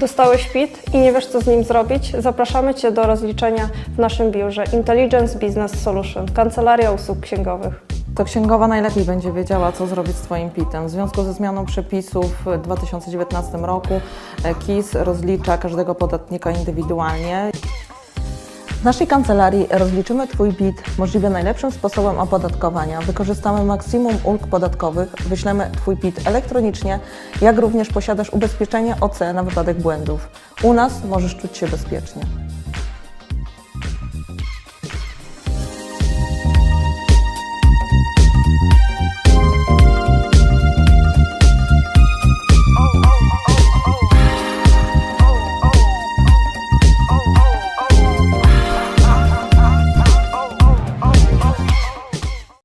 Dostałeś PIT i nie wiesz, co z nim zrobić? Zapraszamy Cię do rozliczenia w naszym biurze Intelligence Business Solution, kancelaria usług księgowych. To księgowa najlepiej będzie wiedziała, co zrobić z Twoim PIT-em. W związku ze zmianą przepisów w 2019 roku e, KIS rozlicza każdego podatnika indywidualnie. W naszej kancelarii rozliczymy Twój PIT możliwie najlepszym sposobem opodatkowania. Wykorzystamy maksimum ulg podatkowych, wyślemy Twój PIT elektronicznie, jak również posiadasz ubezpieczenie OC na wypadek błędów. U nas możesz czuć się bezpiecznie.